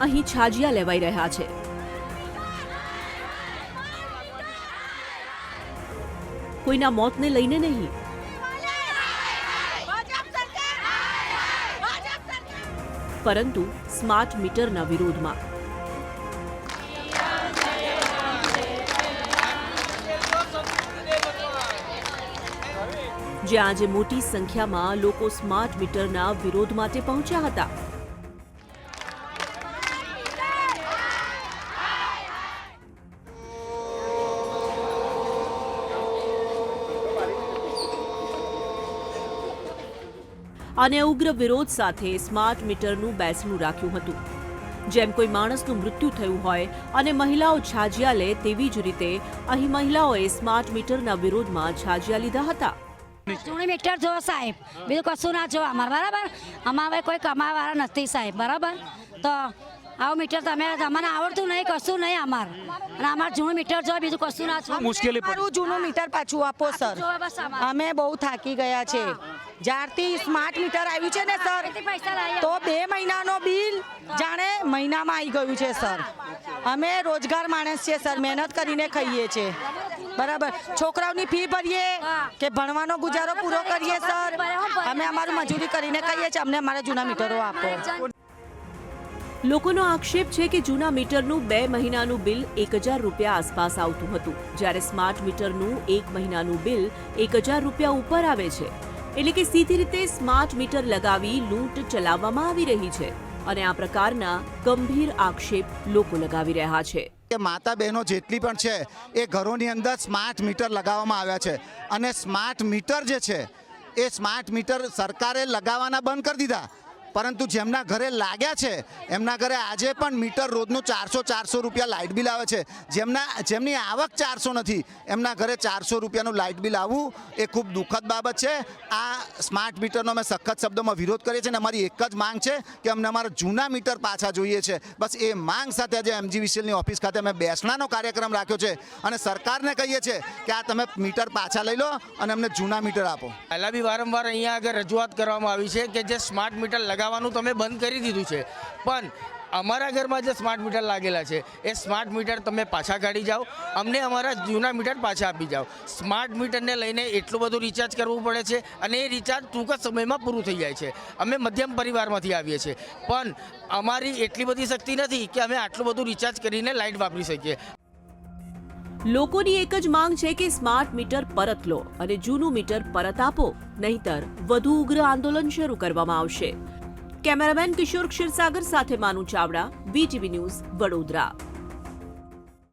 અહીં છાજિયા લેવાઈ રહ્યા છે. કોઈના મોતને લઈને નહીં. પરંતુ સ્માર્ટ મીટરના વિરોધમાં. જ્યાં આજે મોટી સંખ્યામાં લોકો સ્માર્ટ મીટરના વિરોધ માટે પહોંચ્યા હતા. અને ઉગ્ર વિરોધ સાથે સ્માર્ટ મીટરનું બેસણું રાખ્યું હતું. જેમ કોઈ માણસનું મૃત્યુ થયું હોય અને મહિલાઓ છાજિયા લે તેવી જ રીતે અહીં મહિલાઓએ સ્માર્ટ મીટરના વિરોધમાં છાજિયા લીધા હતા. ચૂંટણી મીટર જો સાહેબ બીજું કશું ના જો અમારે બરાબર? અમારે કોઈ કમાવાળા નથી સાહેબ બરાબર? તો આવું મીટર તમે અમને આવડતું નહીં કશું નહીં અમાર. અને અમારે જૂનું મીટર જો બીજું કશું ના જો મુશ્કેલી જૂનું મીટર પાછું આપો સર. અમે બહુ થાકી ગયા છે. જ્યારથી સ્માર્ટ મીટર આવ્યું છે ને સર તો બે મહિનાનો બિલ જાણે મહિનામાં આવી ગયું છે સર અમે રોજગાર માણસ છે સર મહેનત કરીને ખાઈએ છીએ. બરાબર. છોકરાઓની ફી ભરીએ કે ભણવાનો ગુજારો પૂરો કરીએ સર અમે અમારું મજૂરી કરીને ખાઈએ છીએ અમને અમારા જૂના મીટરો આપો. લોકોનો આક્ષેપ છે કે જૂના મીટરનું બે મહિનાનું બિલ એક હજાર રૂપિયા આસપાસ આવતું હતું. જ્યારે સ્માર્ટ મીટરનું એક મહિનાનું બિલ એક હજાર રૂપિયા ઉપર આવે છે. એટલે કે સીધી રીતે સ્માર્ટ મીટર લગાવી લૂંટ ચલાવવામાં આવી રહી છે અને આ પ્રકારના ગંભીર આક્ષેપ લોકો લગાવી રહ્યા છે. કે માતા બહેનો જેટલી પણ છે, એ ઘરોની અંદર સ્માર્ટ મીટર લગાવવામાં આવ્યા છે. અને સ્માર્ટ મીટર જે છે, એ સ્માર્ટ મીટર સરકારે લગાવવાના બંધ કરી દીધા. પરંતુ જેમના ઘરે લાગ્યા છે, એમના ઘરે આજે પણ મીટર રોજનું ચારસો ચારસો રૂપિયા લાઇટ બિલ આવે છે. જેમના, જેમની આવક ચારસો નથી, એમના ઘરે ચારસો રૂપિયાનું લાઇટ બિલ આવવું એ ખૂબ દુઃખદ બાબત છે. આ સ્માર્ટ મીટરનો અમે સખત શબ્દોમાં વિરોધ કરીએ છીએ અને અમારી એક જ માંગ છે કે અમને અમારા જૂના મીટર પાછા જોઈએ છે. બસ એ માંગ સાથે આજે એમજી વિશેલની ઓફિસ ખાતે અમે બેસણાનો કાર્યક્રમ રાખ્યો છે અને સરકારને કહીએ છીએ કે આ તમે મીટર પાછા લઈ લો અને અમને જૂના મીટર આપો. પહેલાં બી વારંવાર અહીંયા આગળ રજૂઆત કરવામાં આવી છે કે જે સ્માર્ટ મીટર લગાવવાનું તમે બંધ કરી દીધું છે. પણ અમારા ઘરમાં જે સ્માર્ટ મીટર લાગેલા છે, એ સ્માર્ટ મીટર તમે પાછા કાઢી જાઓ. અમને અમારા જૂના મીટર પાછા આપી જાઓ. સ્માર્ટ મીટરને લઈને એટલું બધું રિચાર્જ કરવું પડે છે અને એ રિચાર્જ ટૂંક જ સમયમાં પૂરું થઈ જાય છે. અમે મધ્યમ પરિવારમાંથી આવીએ છીએ. પણ અમારી એટલી બધી શક્તિ નથી કે અમે આટલું બધું રિચાર્જ કરીને લાઇટ વાપરી શકીએ. લોકોની એક જ માંગ છે કે સ્માર્ટ મીટર પરત લો અને જૂનું મીટર પરત આપો, નહીતર વધુ ઉગ્ર આંદોલન શરૂ કરવામાં આવશે. કેમેરામેન કિશોર ક્ષીરસાગર સાથે માનુ ચાવડા બીટીવી ન્યૂઝ વડોદરા.